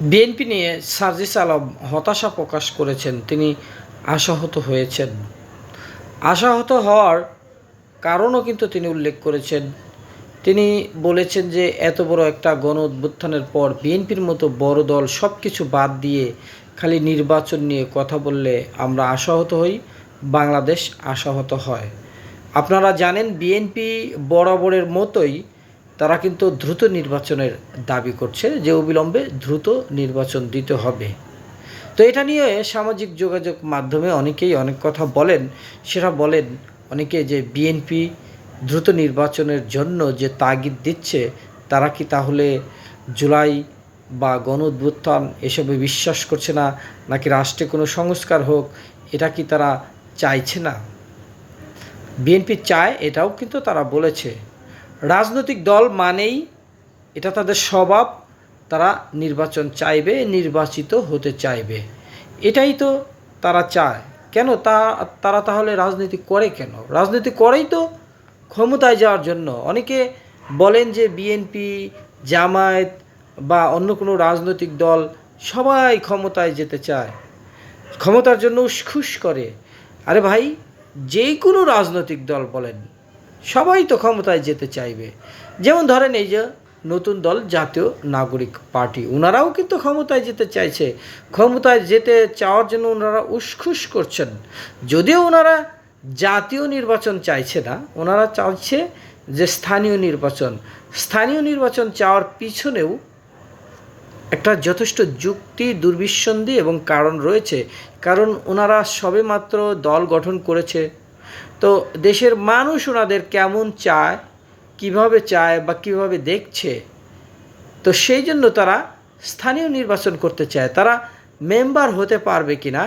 BNP নিয়ে সার্জিস আলম হতাশা প্রকাশ করেছেন, তিনি আশাহত হয়েছেন। আশাহত হওয়ার কারণও কিন্তু তিনি উল্লেখ করেছেন। তিনি বলেছেন যে, এত বড় একটা গণ উত্থানের পর বিএনপির মতো বড় দল সব কিছু বাদ দিয়ে খালি নির্বাচন নিয়ে কথা বললে আমরা আশাহত হই, বাংলাদেশ আশাহত হয়। আপনারা জানেন, বিএনপি বরাবরের মতোই তারা কিন্তু দ্রুত নির্বাচনের দাবি করছে যে অবিলম্বে দ্রুত নির্বাচন দিতে হবে। তো এটা নিয়ে সামাজিক যোগাযোগ মাধ্যমে অনেকেই অনেক কথা বলেন। সেটা বলেন অনেকে যে বিএনপি দ্রুত নির্বাচনের জন্য যে তাগিদ দিচ্ছে, তারা কি তাহলে জুলাই বা গণ উদ্বোধন এসবে বিশ্বাস করছে না, নাকি রাষ্ট্রে কোনো সংস্কার হোক, এটা কি তারা চাইছে না? বিএনপি চায়, এটাও কিন্তু তারা বলেছে। রাজনৈতিক দল মানেই এটা তাদের স্বভাব, তারা নির্বাচন চাইবে, নির্বাচিত হতে চাইবে। এটাই তো তারা চায়। কেন তা, তারা তাহলে রাজনীতি করে কেন? রাজনীতি করেই তো ক্ষমতায় যাওয়ার জন্য। অনেকে বলেন যে বিএনপি, জামায়াত বা অন্য কোনো রাজনৈতিক দল সবাই ক্ষমতায় যেতে চায়। ক্ষমতার জন্য উসখুস করে। আরে ভাই, যে কোনো রাজনৈতিক দল বলেন। সবাই তো ক্ষমতায় যেতে চাইবে। যেমন ধরেন এই যে নতুন দল, জাতীয় নাগরিক পার্টি ওনারাও কিন্তু ক্ষমতায় যেতে চাইছে। ক্ষমতায় যেতে চাওয়ার জন্য ওনারা উসখুস করছেন। যদিও ওনারা জাতীয় নির্বাচন চাইছে না ওনারা চাইছে যে স্থানীয় নির্বাচন। স্থানীয় নির্বাচন চাওয়ার পিছনেও একটা যথেষ্ট যুক্তি, দুর্বিসন্ধি এবং কারণ রয়েছে। কারণ ওনারা সবেমাত্র দল গঠন করেছে। তো দেশের মানুষ ওনাদের কেমন চায়, কীভাবে চায় বা কীভাবে দেখছে, তো সেই জন্য তারা স্থানীয় নির্বাচন করতে চায়। তারা মেম্বার হতে পারবে কি না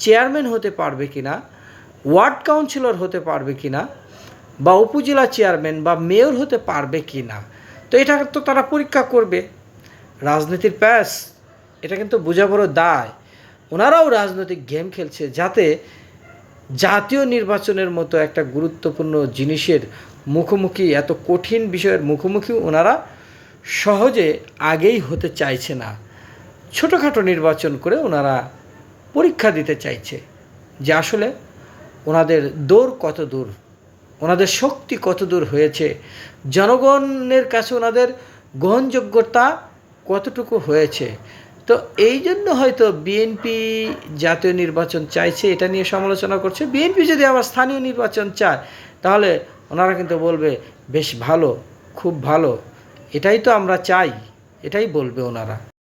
চেয়ারম্যান হতে পারবে কি না ওয়ার্ড কাউন্সিলর হতে পারবে কি না বা উপজেলা চেয়ারম্যান বা মেয়র হতে পারবে কি না তো এটা তো তারা পরীক্ষা করবে। রাজনীতির প্যাস এটা কিন্তু বোঝা বড় দায়। ওনারাও রাজনৈতিক গেম খেলছে যাতে জাতীয় নির্বাচনের মতো একটা গুরুত্বপূর্ণ জিনিসের মুখোমুখি, এত কঠিন বিষয়ের মুখোমুখি ওনারা সহজে আগেই হতে চাইছে না। ছোটোখাটো নির্বাচন করে ওনারা পরীক্ষা দিতে চাইছে যে আসলে ওনাদের দৌড় কত দূর, ওনাদের শক্তি কত দূর হয়েছে, জনগণের কাছে ওনাদের গ্রহণযোগ্যতা কতটুকু হয়েছে তো এই জন্য হয়তো বিএনপি জাতীয় নির্বাচন চাইছে, এটা নিয়ে সমালোচনা করছে। বিএনপি যদি আবার স্থানীয় নির্বাচন চায়, তাহলে ওনারা কিন্তু বলবে, বেশ ভালো, খুব ভালো। এটাই তো আমরা চাই, এটাই বলবে ওনারা।